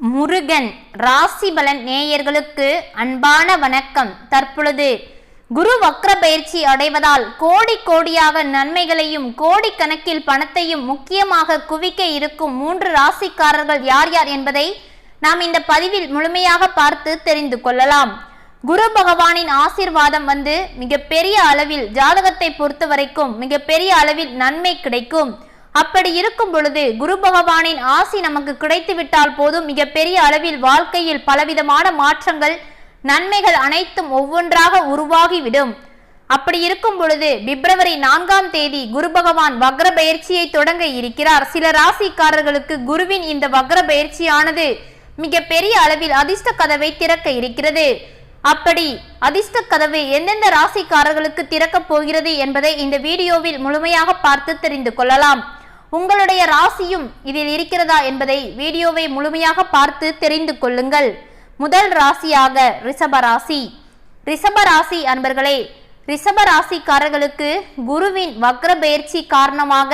முருகன் ராசி பலன் நேயர்களுக்கு அன்பான வணக்கம். தற்பொழுது குரு வக்ர பயிற்சி அடைவதால் கோடி கோடியாக நன்மைகளையும் கோடிக்கணக்கில் பணத்தையும் முக்கியமாக குவிக்க இருக்கும் மூன்று ராசிக்காரர்கள் யார் யார் என்பதை நாம் இந்த பதிவில் முழுமையாக பார்த்து தெரிந்து கொள்ளலாம். குரு பகவானின் ஆசீர்வாதம் வந்து மிகப்பெரிய அளவில் ஜாதகத்தை பொறுத்த வரைக்கும் மிகப்பெரிய அளவில் நன்மை கிடைக்கும். அப்படி இருக்கும் பொழுது குரு பகவானின் ஆசி நமக்கு கிடைத்து விட்டால் போதும். மிகப்பெரிய அளவில் வாழ்க்கையில் பலவிதமான மாற்றங்கள் நன்மைகள் அனைத்தும் ஒவ்வொன்றாக உருவாகிவிடும். அப்படி இருக்கும் பொழுது பிப்ரவரி நான்காம் தேதி குரு பகவான் வக்ர பயிற்சியை தொடங்க இருக்கிறார். சில ராசிக்காரர்களுக்கு குருவின் இந்த வக்ர பயிற்சியானது மிக பெரிய அளவில் அதிர்ஷ்ட கதவை திறக்க இருக்கிறது. அப்படி அதிர்ஷ்ட கதவு எந்தெந்த ராசிக்காரர்களுக்கு திறக்கப் போகிறது என்பதை இந்த வீடியோவில் முழுமையாக பார்த்து தெரிந்து கொள்ளலாம். உங்களுடைய ராசியும் இதில் இருக்கிறதா என்பதை வீடியோவை முழுமையாக பார்த்து தெரிந்து கொள்ளுங்கள். முதல் ராசியாக ரிஷப ராசி. ரிஷப ராசி அன்பர்களே ரிஷப ராசிக்காரர்களுக்கு குருவின் வக்ர பயிற்சி காரணமாக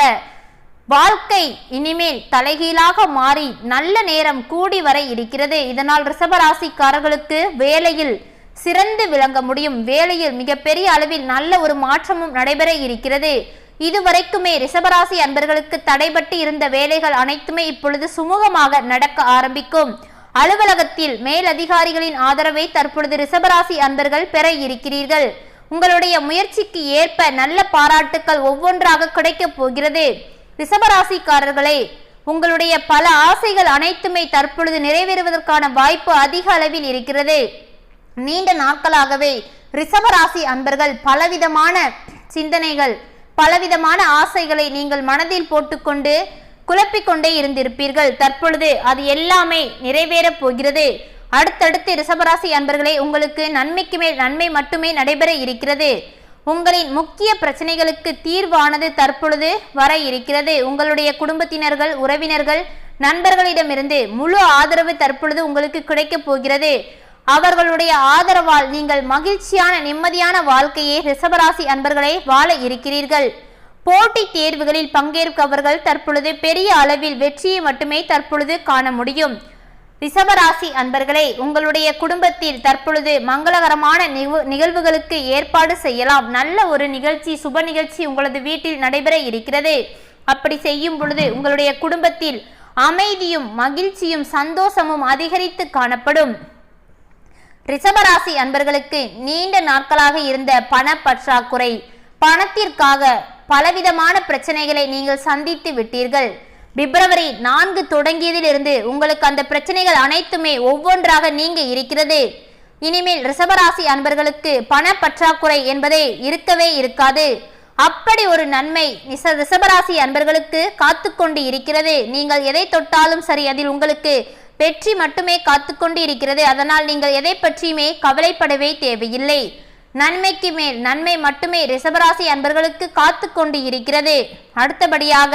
வாழ்க்கை இனிமேல் தலைகீழாக மாறி நல்ல நேரம் கூடி வர இருக்கிறது. இதனால் ரிஷபராசிக்காரர்களுக்கு வேலையில் சிறந்து விளங்க முடியும். வேலையில் மிகப்பெரிய அளவில் நல்ல ஒரு மாற்றமும் நடைபெற இருக்கிறது. இதுவரைக்குமே ரிஷபராசி அன்பர்களுக்கு தடைபட்டு இருந்த வேலைகள் அனைத்துமே இப்பொழுது சுமூகமாக நடக்க ஆரம்பிக்கும். அலுவலகத்தில் மேலதிகாரிகளின் ஆதரவை தற்பொழுது ரிஷபராசி அன்பர்கள் பெற இருக்கிறீர்கள். உங்களுடைய முயற்சிக்கு ஏற்ப நல்ல பாராட்டுக்கள் ஒவ்வொன்றாக கிடைக்கப் போகிறது. ரிஷபராசிக்காரர்களே உங்களுடைய பல ஆசைகள் அனைத்துமே தற்பொழுது நிறைவேறுவதற்கான வாய்ப்பு அதிக அளவில் இருக்கிறது. நீண்ட நாட்களாகவே ரிஷபராசி அன்பர்கள் பலவிதமான சிந்தனைகள் பலவிதமான ஆசைகளை நீங்கள் மனதில் போட்டுக்கொண்டு குழப்பிக்கொண்டே இருந்திருப்பீர்கள். தற்பொழுது அது எல்லாமே நிறைவேறப் போகிறது. அடுத்தடுத்து ரிஷபராசி அன்பர்களே உங்களுக்கு நன்மைக்கு மேல் நன்மை மட்டுமே நடைபெற இருக்கிறது. உங்களின் முக்கிய பிரச்சனைகளுக்கு தீர்வானது தற்பொழுது வர இருக்கிறது. உங்களுடைய குடும்பத்தினர்கள் உறவினர்கள் நண்பர்களிடமிருந்து முழு ஆதரவு தற்பொழுது உங்களுக்கு கிடைக்கப் போகிறது. அவர்களுடைய ஆதரவால் நீங்கள் மகிழ்ச்சியான நிம்மதியான வாழ்க்கையை ரிஷபராசி அன்பர்களே வாழ இருக்கிறீர்கள். போட்டித் தேர்வுகளில் பங்கேற்பவர்கள் தற்பொழுது பெரிய அளவில் வெற்றியை மட்டுமே தற்பொழுது காண முடியும். ரிஷபராசி அன்பர்களே உங்களுடைய குடும்பத்தில் தற்பொழுது மங்களகரமான நிகழ்வுகளுக்கு ஏற்பாடு செய்யலாம். நல்ல ஒரு நிகழ்ச்சி சுப நிகழ்ச்சி உங்களது வீட்டில் நடைபெற இருக்கிறது. அப்படி செய்யும் பொழுது உங்களுடைய குடும்பத்தில் அமைதியும் மகிழ்ச்சியும் சந்தோஷமும் அதிகரித்து காணப்படும். ரிஷபராசி அன்பர்களுக்கு நீண்ட நாட்களாக இருந்த பண பற்றாக்குறை. பணத்திற்காக பலவிதமான பிரச்சனைகளை நீங்கள் சந்தித்து விட்டீர்கள். பிப்ரவரி நான்கு தொடங்கியதிலிருந்து உங்களுக்கு அந்த பிரச்சனைகள் அனைத்துமே ஒவ்வொன்றாக நீங்க இருக்கிறது. இனிமேல் ரிஷபராசி அன்பர்களுக்கு பண பற்றாக்குறை என்பதே இருக்கவே இருக்காது. அப்படி ஒரு நன்மை ரிஷபராசி அன்பர்களுக்கு காத்து கொண்டு இருக்கிறது. நீங்கள் எதை தொட்டாலும் சரி அதில் உங்களுக்கு வெற்றி மட்டுமே காத்துக்கொண்டு இருக்கிறது அதனால் நீங்கள் எதை பற்றியுமே கவலைப்படவே தேவையில்லை. நன்மைக்கு மேல் நன்மை மட்டுமே ரிஷபராசி அன்பர்களுக்கு காத்துக்கொண்டு இருக்கிறது அடுத்தபடியாக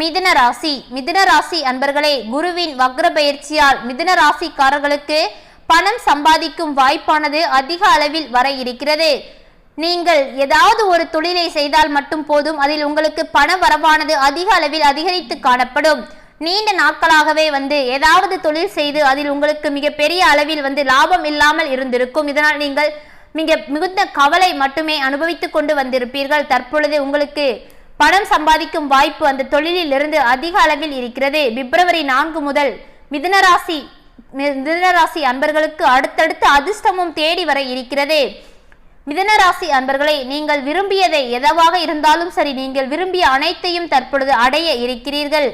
மிதுன ராசி. மிதுன ராசி அன்பர்களே குருவின் வக்ர பயிற்சியால் மிதுன ராசிக்காரர்களுக்கு பணம் சம்பாதிக்கும் வாய்ப்பானது அதிக அளவில் வர இருக்கிறது. நீங்கள் ஏதாவது ஒரு தொழிலை செய்தால் மட்டும் போதும். அதில் உங்களுக்கு பண வரவானது அதிக அளவில் அதிகரித்து காணப்படும். நீண்ட நாட்களாகவே வந்து ஏதாவது தொழில் செய்து அதில் உங்களுக்கு மிகப்பெரிய அளவில் வந்து லாபம் இல்லாமல் இருந்திருக்கும். இதனால் நீங்கள் மிக மிகுந்த கவலை மட்டுமே அனுபவித்துக் கொண்டு வந்திருப்பீர்கள். தற்பொழுது உங்களுக்கு பணம் சம்பாதிக்கும் வாய்ப்பு அந்த தொழிலில் இருந்து அதிக அளவில் இருக்கிறது. பிப்ரவரி நான்கு முதல் மிதுனராசி மிதுனராசி அன்பர்களுக்கு அடுத்தடுத்து அதிர்ஷ்டமும் தேடி வர இருக்கிறது. மிதனராசி அன்பர்களே நீங்கள் விரும்பியதை எதவாக இருந்தாலும் சரி நீங்கள் விரும்பிய அனைத்தையும் தற்பொழுது அடைய இருக்கிறீர்கள்.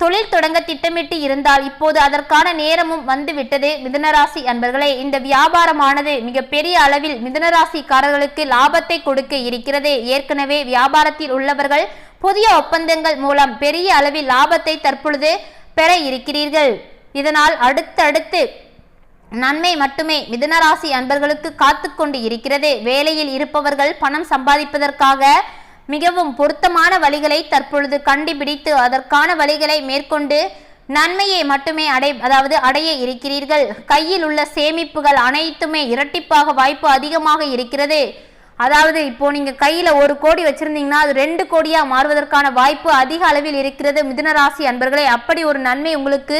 தொழில் தொடங்க திட்டமிட்டு இருந்தால் இப்போது அதற்கான நேரமும் வந்துவிட்டது. மிதனராசி அன்பர்களே இந்த வியாபாரமானது மிகப்பெரிய அளவில் மிதனராசிக்காரர்களுக்கு லாபத்தை கொடுக்க இருக்கிறது. ஏற்கனவே வியாபாரத்தில் உள்ளவர்கள் புதிய ஒப்பந்தங்கள் மூலம் பெரிய அளவில் லாபத்தை தற்பொழுது பெற இருக்கிறீர்கள். இதனால் அடுத்தடுத்து நன்மை மட்டுமே மிதனராசி அன்பர்களுக்கு காத்துக்கொண்டு இருக்கிறது. வேலையில் இருப்பவர்கள் பணம் சம்பாதிப்பதற்காக மிகவும் பொருத்தமான வழிகளை தற்பொழுது கண்டுபிடித்து அதற்கான வழிகளை மேற்கொண்டு நன்மையை மட்டுமே அடை அதாவது அடைய இருக்கிறீர்கள். கையில் உள்ள சேமிப்புகள் அனைத்துமே இரட்டிப்பாக வாய்ப்பு அதிகமாக இருக்கிறது. அதாவது இப்போ நீங்க கையில ஒரு கோடி வச்சிருந்தீங்கன்னா அது ரெண்டு கோடியா மாறுவதற்கான வாய்ப்பு அதிக அளவில் இருக்கிறது. மிதுனராசி அன்பர்களே அப்படி ஒரு நன்மை உங்களுக்கு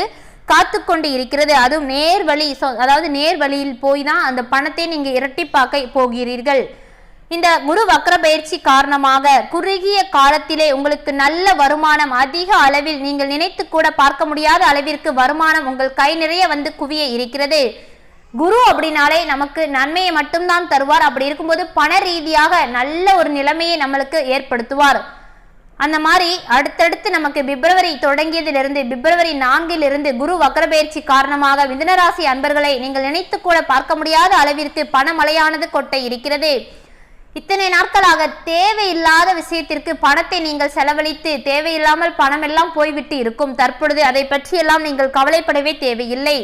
காத்து கொண்டு இருக்கிறது. அதுவும் நேர் வழி அதாவது நேர் வழியில் போய் தான் அந்த பணத்தை நீங்க இரட்டிப்பாக்க போகிறீர்கள். இந்த குரு வக்ர பயிற்சி காரணமாக குறுகிய காலத்திலே உங்களுக்கு நல்ல வருமானம் அதிக அளவில் நீங்கள் நினைத்து கூட பார்க்க முடியாத அளவிற்கு வருமானம் உங்கள் கை நிறைய வந்து குவிய இருக்கிறது. குரு அப்படின்னாலே நமக்கு நன்மையை மட்டும்தான் தருவார். அப்படி இருக்கும்போது பண ரீதியாக நல்ல ஒரு நிலைமையை நம்மளுக்கு ஏற்படுத்துவார். அந்த மாதிரி அடுத்தடுத்து நமக்கு பிப்ரவரி தொடங்கியதிலிருந்து பிப்ரவரி நான்கிலிருந்து குரு வக்ரபெயர்ச்சி காரணமாக மிதனராசி அன்பர்களை நீங்கள் நினைத்து கூட பார்க்க முடியாத அளவிற்கு பணமழையானது கொட்ட இருக்கிறது. இத்தனை நாட்களாக தேவையில்லாத விஷயத்திற்கு பணத்தை நீங்கள் செலவழித்து தேவையில்லாமல் பணம் எல்லாம் போய்விட்டு இருக்கும். தற்பொழுது அதை பற்றியெல்லாம் நீங்கள் கவலைப்படவே தேவையில்லை.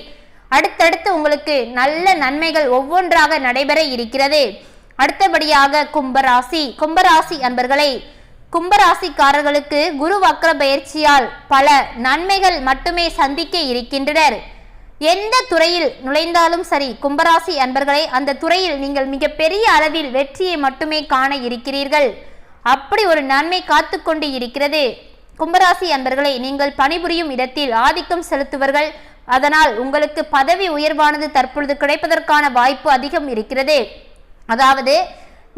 அடுத்தடுத்து உங்களுக்கு நல்ல நன்மைகள் ஒவ்வொன்றாக நடைபெற இருக்கிறது. அடுத்தபடியாக கும்பராசி. கும்பராசி அன்பர்களை கும்பராசிக்காரர்களுக்கு குரு வக்ர பயிற்சியால் பல நன்மைகள் மட்டுமே சந்திக்க இருக்கின்றனர். எந்த துறையில் நுழைந்தாலும் சரி கும்பராசி அன்பர்களை அந்த துறையில் நீங்கள் மிகப்பெரிய அளவில் வெற்றியை மட்டுமே காண இருக்கிறீர்கள். அப்படி ஒரு நன்மை காத்து கொண்டு இருக்கிறது. கும்பராசி அன்பர்களை நீங்கள் பணிபுரியும் இடத்தில் ஆதிக்கம் செலுத்துவர்கள். அதனால் உங்களுக்கு பதவி உயர்வானது தற்பொழுது கிடைப்பதற்கான வாய்ப்பு அதிகம் இருக்கிறது. அதாவது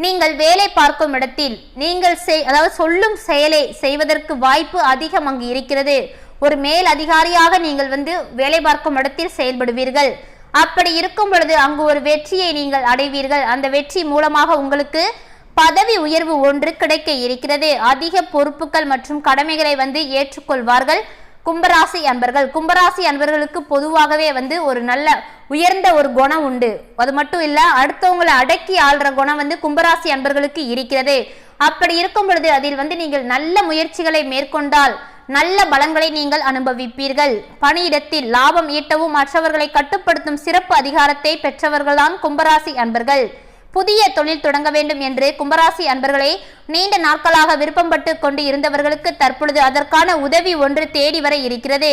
நீங்கள் வேலை பார்க்கும் இடத்தில் நீங்கள் செய் அதாவது சொல்லும் செயலை செய்வதற்கு வாய்ப்பு அதிகம் அங்கு இருக்கிறது. ஒரு மேல் அதிகாரியாக நீங்கள் வந்து வேலை பார்க்கும் இடத்தில் செயல்படுவீர்கள். அப்படி இருக்கும் பொழுது அங்கு ஒரு வெற்றியை நீங்கள் அடைவீர்கள். அந்த வெற்றி மூலமாக உங்களுக்கு பதவி உயர்வு ஒன்று கிடைக்க இருக்கிறது. அதிக பொறுப்புகள் மற்றும் கடமைகளை வந்து ஏற்றுக்கொள்வார்கள் கும்பராசி அன்பர்கள். கும்பராசி அன்பர்களுக்கு பொதுவாகவே வந்து ஒரு நல்ல உயர்ந்த ஒரு குணம் உண்டு. அது மட்டும் இல்ல அடுத்தவங்களை அடக்கி ஆள்ற குணம் வந்து கும்பராசி அன்பர்களுக்கு இருக்கிறது. அப்படி இருக்கும் பொழுது அதில் வந்து நீங்கள் நல்ல முயற்சிகளை மேற்கொண்டால் நல்ல பலன்களை நீங்கள் அனுபவிப்பீர்கள். பணியிடத்தில் லாபம் ஈட்டவும் மற்றவர்களை கட்டுப்படுத்தும் சிறப்பு அதிகாரத்தை பெற்றவர்கள்தான் கும்பராசி அன்பர்கள். புதிய தொழில் தொடங்க வேண்டும் என்று கும்பராசி அன்பர்களே நீண்ட நாட்களாக விருப்பப்பட்டு கொண்டு இருந்தவர்களுக்கு தற்பொழுது அதற்கான உதவி ஒன்று தேடி வர இருக்கிறது.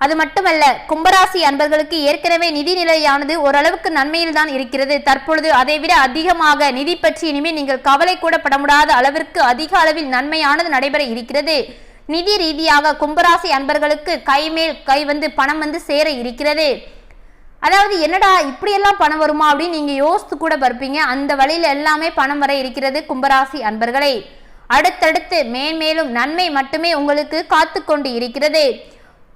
அது மட்டுமல்ல கும்பராசி அன்பர்களுக்கு ஏற்கனவே நிதி நிலையானது ஓரளவுக்கு நன்மையில் தான் இருக்கிறது. தற்பொழுது அதைவிட அதிகமாக நிதி பற்றி இனிமேல் நீங்கள் கவலை கூட பட அளவிற்கு அதிக அளவில் நன்மையானது நடைபெற இருக்கிறது. நிதி ரீதியாக கும்பராசி அன்பர்களுக்கு கைமேல் கை வந்து பணம் வந்து சேர இருக்கிறது. அதாவது என்னடா இப்படியெல்லாம் பணம் வருமா அப்படின்னு நீங்கள் யோசித்து கூட பார்ப்பீங்க. அந்த வழியில் எல்லாமே பணம் வர இருக்கிறது கும்பராசி அன்பர்களை. அடுத்தடுத்து மேன்மேலும் நன்மை மட்டுமே உங்களுக்கு காத்து கொண்டு இருக்கிறது.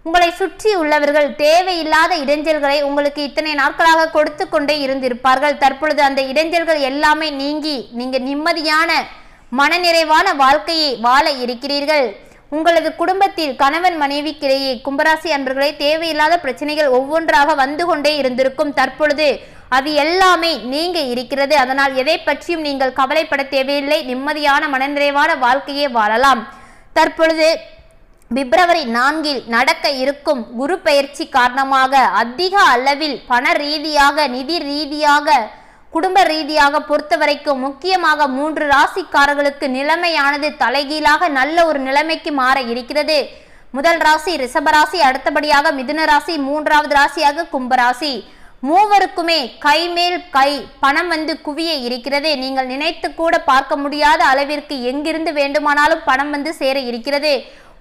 உங்களை சுற்றி உள்ளவர்கள் தேவையில்லாத இடைஞ்சல்களை உங்களுக்கு இத்தனை நாட்களாக கொடுத்து கொண்டே இருந்திருப்பார்கள். தற்பொழுது அந்த இடைஞ்சல்கள் எல்லாமே நீங்கி நீங்கள் நிம்மதியான மனநிறைவான வாழ்க்கையை வாழ இருக்கிறீர்கள். உங்களது குடும்பத்தில் கணவன் மனைவிக்கிடையே கும்பராசி அன்பர்களே தேவையில்லாத பிரச்சனைகள் ஒவ்வொன்றாக வந்து கொண்டே இருந்திருக்கும் தற்பொழுது அது எல்லாமே நீங்க இருக்கிறது. அதனால் எதை பற்றியும் நீங்கள் கவலைப்பட தேவையில்லை. நிம்மதியான மனநிறைவான வாழ்க்கையே வாழலாம். தற்பொழுது பிப்ரவரி நான்கில் நடக்க இருக்கும் குரு பயிற்சி காரணமாக அதிக அளவில் பண ரீதியாக நிதி ரீதியாக குடும்ப ரீதியாக பொறுத்த வரைக்கும் முக்கியமாக மூன்று ராசிக்காரர்களுக்கு நிலைமையானது தலைகீழாக நல்ல ஒரு நிலைமைக்கு மாற இருக்கிறது. முதல் ராசி ரிஷபராசி அடுத்தபடியாக மிதுன ராசி மூன்றாவது ராசியாக கும்பராசி மூவருக்குமே கை மேல் கை பணம் வந்து குவிய இருக்கிறது. நீங்கள் நினைத்து கூட பார்க்க முடியாத அளவிற்கு எங்கிருந்து வேண்டுமானாலும் பணம் வந்து சேர இருக்கிறது.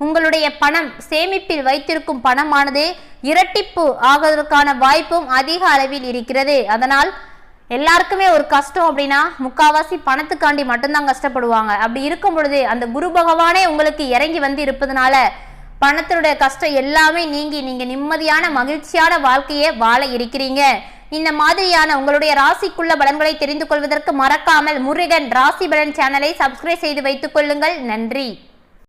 உங்களுடைய பணம் சேமிப்பில் வைத்திருக்கும் பணமானது இரட்டிப்பு ஆவதற்கான வாய்ப்பும் அதிக அளவில் இருக்கிறது. அதனால் எல்லாருக்குமே ஒரு கஷ்டம் அப்படின்னா முக்காவாசி பணத்துக்காண்டி மட்டும்தான் கஷ்டப்படுவாங்க. அப்படி இருக்கும் பொழுது அந்த குரு பகவானே உங்களுக்கு இறங்கி வந்து இருப்பதனால பணத்தினுடைய கஷ்டம் எல்லாமே நீங்கி நீங்க நிம்மதியான மகிழ்ச்சியான வாழ்க்கையை வாழ இருக்கிறீங்க. இந்த மாதிரியான உங்களுடைய ராசிக்குள்ள பலன்களை தெரிந்து கொள்வதற்கு மறக்காமல் முருகன் ராசி பலன் சேனலை சப்ஸ்கிரைப் செய்து வைத்துக் கொள்ளுங்கள். நன்றி.